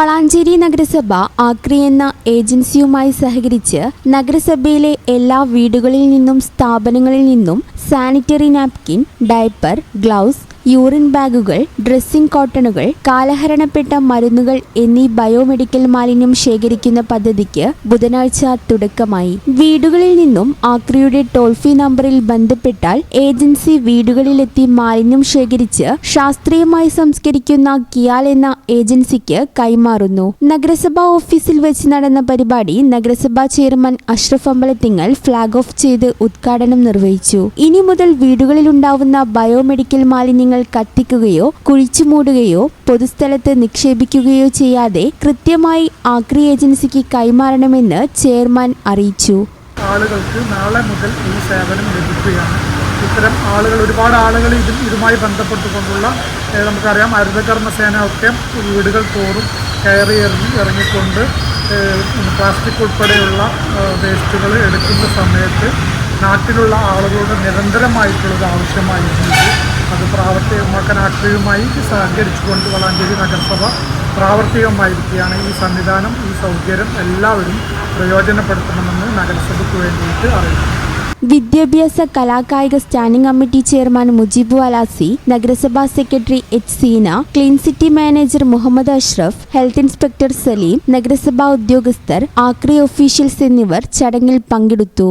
വളാഞ്ചേരി നഗരസഭ ആക്രി എന്ന ഏജൻസിയുമായി സഹകരിച്ച് നഗരസഭയിലെ എല്ലാ വീടുകളിൽ നിന്നും സ്ഥാപനങ്ങളിൽ നിന്നും sanitary napkin diaper gloves urine ബാഗുകൾ ഡ്രസ്സിംഗ് കോട്ടണുകൾ കാലഹരണപ്പെട്ട മരുന്നുകൾ എന്നീ ബയോമെഡിക്കൽ മാലിന്യം ശേഖരിക്കുന്ന പദ്ധതിക്ക് ബുധനാഴ്ച തുടക്കമായി. വീടുകളിൽ നിന്നും ആക്രിയുടെ ടോൾ ഫ്രീ നമ്പറിൽ ബന്ധപ്പെട്ടാൽ ഏജൻസി വീടുകളിലെത്തി മാലിന്യം ശേഖരിച്ച് ശാസ്ത്രീയമായി സംസ്കരിക്കുന്ന കിയാൽ എന്ന ഏജൻസിക്ക് കൈമാറുന്നു. നഗരസഭാ ഓഫീസിൽ വെച്ച് നടന്ന പരിപാടി നഗരസഭാ chairman Ashraf Ambalathingal flag off ചെയ്ത് ഉദ്ഘാടനം നിർവഹിച്ചു. ഇനി മുതൽ വീടുകളിലുണ്ടാവുന്ന ബയോമെഡിക്കൽ മാലിന്യങ്ങൾ കത്തിക്കുകയോ കുഴിച്ചുമൂടുകയോ പൊതുസ്ഥലത്ത് നിക്ഷേപിക്കുകയോ ചെയ്യാതെ കൃത്യമായി ആക്രി ഏജൻസിക്ക് കൈമാറണമെന്ന് ചെയർമാൻ അറിയിച്ചു. ആളുകൾക്ക് നാളെ മുതൽ ഈ സേവനം ലഭിക്കുകയാണ്. ഇത്തരം ആളുകൾ ഒരുപാട് ആളുകൾ ഇതും ഇതുമായി ബന്ധപ്പെട്ടുകൊണ്ടുള്ള നമുക്കറിയാം ഹരിതകർമ്മസേന ഒക്കെ വീടുകൾ തോറും കയറി ഇറങ്ങി ഇറങ്ങിക്കൊണ്ട് പ്ലാസ്റ്റിക് ഉൾപ്പെടെയുള്ള വേസ്റ്റുകൾ എടുക്കുന്ന സമയത്ത് നാട്ടിലുള്ള ആളുകളുടെ നിരന്തരമായിട്ടുള്ളത് ആവശ്യമായിരുന്നു. അത് പ്രാവർത്തികമാക്കാൻ ആക്രിയുമായി സഹകരിച്ചുകൊണ്ട് വളാഞ്ചേരി നഗരസഭ പ്രാവർത്തികമായിരിക്കുകയാണ് ഈ സംവിധാനം ഈ സൗകര്യം എല്ലാവരും പ്രയോജനപ്പെടുത്തണമെന്ന് നഗരസഭയ്ക്ക് വേണ്ടിയിട്ട് അറിയിക്കുന്നു വിദ്യാഭ്യാസ കലാകായിക standing committee chairman Mujeeb Alasi നഗരസഭാ secretary H Seena clean city manager Muhammad Ashraf health inspector Saleem നഗരസഭാ ഉദ്യോഗസ്ഥർ ആക്രി ഒഫീഷ്യൽസ് എന്നിവർ ചടങ്ങിൽ പങ്കെടുത്തു